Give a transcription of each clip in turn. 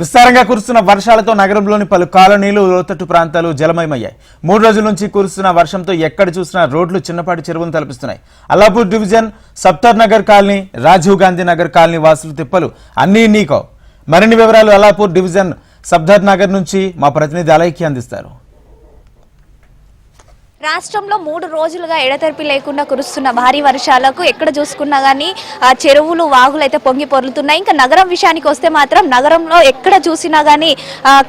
విస్తారంగా కురుస్తున్న వర్షాలతో నగరంలోని పలు కాలనీలు లోతట్టు ప్రాంతాలు జలమయమయ్యాయి. మూడు రోజుల నుంచి కురుస్తున్న వర్షంతో ఎక్కడ చూసినా రోడ్లు చిన్నపాటి చెరువులు తలపిస్తున్నాయి. Allapur division Safdar Nagar colony Rajiv Gandhi Nagar colony వాసులు తిప్పలు అన్నీ నీకో మరిన్ని వివరాలు అల్లాపూర్ డివిజన్ సప్తర్ నగర్ నుంచి మా ప్రతినిధి అలైకి అందిస్తారు. రాష్ట్రంలో మూడు రోజులుగా ఎడతెరిపి లేకుండా కురుస్తున్న భారీ వర్షాలకు ఎక్కడ చూసుకున్నా కానీ ఆ చెరువులు వాగులు అయితే పొంగి పొర్లుతున్నాయి. ఇంకా నగరం విషయానికి వస్తే మాత్రం నగరంలో ఎక్కడ చూసినా కానీ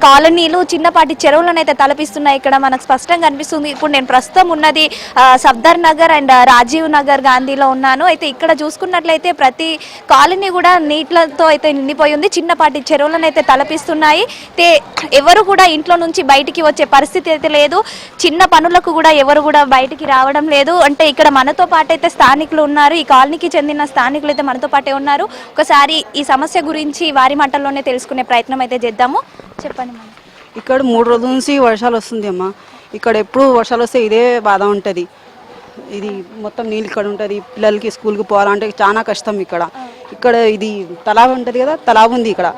కాలనీలు చిన్నపాటి చెరువులను అయితే తలపిస్తున్నాయి. ఇక్కడ మనకు స్పష్టంగా కనిపిస్తుంది ఇప్పుడు నేను ప్రస్తుతం ఉన్నది సఫ్దర్ నగర్ అండ్ రాజీవ్ నగర్ గాంధీలో ఉన్నాను. అయితే ఇక్కడ చూసుకున్నట్లయితే ప్రతి కాలనీ కూడా నీటితో అయితే నిండిపోయి ఉంది చిన్నపాటి చెరువులను అయితే తలపిస్తున్నాయి. అయితే ఎవరు కూడా ఇంట్లో నుంచి బయటికి వచ్చే పరిస్థితి అయితే లేదు. చిన్న పనులకు కూడా ఎవరు కూడా బయటికి రావడం లేదు. అంటే ఇక్కడ మనతో పాటు అయితే స్థానికులు ఉన్నారు. ఈ కాలనీకి చెందిన స్థానికులు అయితే మనతో పాటే ఉన్నారు. ఒకసారి ఈ సమస్య గురించి వారి మాటల్లోనే తెలుసుకునే ప్రయత్నం అయితే చేద్దాము. చెప్పండి ఇక్కడ మూడు రోజుల నుంచి వర్షాలు వస్తుంది అమ్మ. ఇక్కడ ఎప్పుడు వర్షాలు వస్తే ఇదే బాధ ఉంటుంది. ఇది మొత్తం నీళ్ళు ఇక్కడ ఉంటుంది. పిల్లలకి స్కూల్కి పోవాలంటే చాలా కష్టం ఇక్కడ. ఇక్కడ ఇది తలాబ్ ఉంటుంది కదా తలాబ్ ఉంది ఇక్కడ.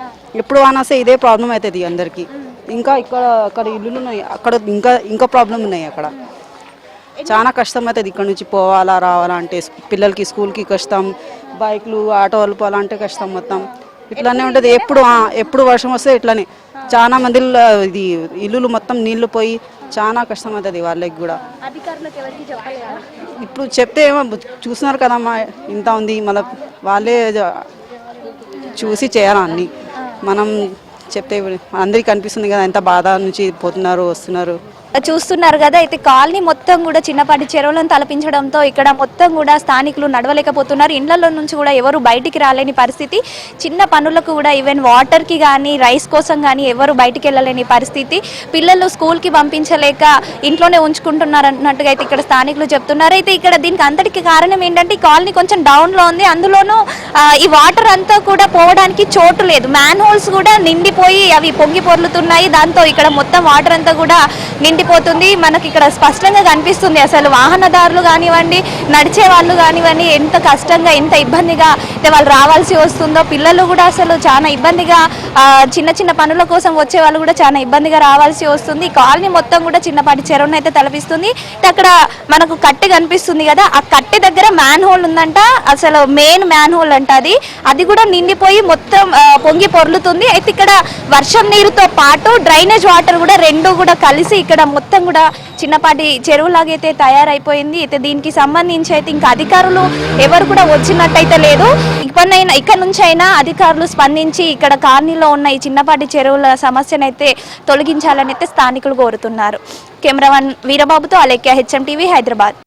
ఎప్పుడు వానస్తే ఇదే ప్రాబ్లం అవుతుంది అందరికీ. ఇంకా ఇక్కడ అక్కడ ఇల్లులు ఉన్నాయి. అక్కడ ఇంకా ఇంకా ప్రాబ్లం ఉన్నాయి అక్కడ. చాలా కష్టం అవుతుంది ఇక్కడ నుంచి పోవాలా రావాలా అంటే పిల్లలకి స్కూల్కి కష్టం బైక్లు ఆటోలు పోవాలంటే కష్టం మొత్తం. ఇట్లానే ఉంటుంది. ఎప్పుడు ఎప్పుడు వర్షం వస్తే ఇట్లానే. చాలా మంది ఇది ఇల్లులు మొత్తం నీళ్ళు పోయి చాలా కష్టం అవుతుంది వాళ్ళకి కూడా. ఇప్పుడు చెప్తే ఏమో చూస్తున్నారు కదమ్మా ఇంత ఉంది మళ్ళీ వాళ్ళే చూసి చేయాలి అన్ని. మనం చెప్తే అందరికీ కనిపిస్తుంది కదా ఎంత బాధ నుంచి పోతున్నారు వస్తున్నారు. చూస్తున్నారు కదా అయితే కాలనీ మొత్తం కూడా చిన్నపాటి చెరువులను తలపించడంతో ఇక్కడ మొత్తం కూడా స్థానికులు నడవలేకపోతున్నారు. ఇండ్లలో నుంచి కూడా ఎవరు బయటికి రాలేని పరిస్థితి. చిన్న పనులకు కూడా ఈవెన్ వాటర్కి కానీ రైస్ కోసం కానీ ఎవరు బయటికి వెళ్ళలేని పరిస్థితి. పిల్లలు స్కూల్కి పంపించలేక ఇంట్లోనే ఉంచుకుంటున్నారు అన్నట్టుగా అయితే ఇక్కడ స్థానికులు చెప్తున్నారు. అయితే ఇక్కడ దీనికి అంతటికి కారణం ఏంటంటే ఈ కాలనీ కొంచెం డౌన్లో ఉంది. అందులోనూ ఈ వాటర్ అంతా కూడా పోవడానికి చోటు లేదు. మ్యాన్ హోల్స్ కూడా నిండిపోయి అవి పొంగి పొర్లుతున్నాయి. దాంతో ఇక్కడ మొత్తం వాటర్ అంతా కూడా నిండి నిండిపోతుంది. మనకి ఇక్కడ స్పష్టంగా కనిపిస్తుంది అసలు వాహనదారులు కానివ్వండి నడిచే వాళ్ళు కానివ్వండి ఎంత కష్టంగా ఎంత ఇబ్బందిగా అయితే వాళ్ళు రావాల్సి వస్తుందో పిల్లలు కూడా అసలు చాలా ఇబ్బందిగా చిన్న చిన్న పనుల కోసం వచ్చే వాళ్ళు కూడా చాలా ఇబ్బందిగా రావాల్సి వస్తుంది. కాలనీ మొత్తం కూడా చిన్నపాటి చెరువును అయితే తలపిస్తుంది. అక్కడ మనకు కట్టె కనిపిస్తుంది కదా ఆ కట్టె దగ్గర మ్యాన్ హోల్ ఉందంట. అసలు మెయిన్ మ్యాన్ హోల్ అంట అది. అది కూడా నిండిపోయి మొత్తం పొంగి పొర్లుతుంది. అయితే ఇక్కడ వర్షం నీరుతో పాటు డ్రైనేజ్ వాటర్ కూడా రెండు కూడా కలిసి ఇక్కడ మొత్తం కూడా చిన్నపాటి చెరువులాగైతే తయారైపోయింది. అయితే దీనికి సంబంధించి అయితే ఇంకా అధికారులు ఎవరు కూడా వచ్చినట్టయితే లేదు. ఇప్పటినైనా ఇక్కడ నుంచి అయినా అధికారులు స్పందించి ఇక్కడ కాలనీలో ఉన్న ఈ చిన్నపాటి చెరువుల సమస్యనైతే తొలగించాలని అయితే స్థానికులు కోరుతున్నారు. కెమెరామన్ వీరబాబుతో అలేఖ్య హెచ్ఎం టీవీ హైదరాబాద్.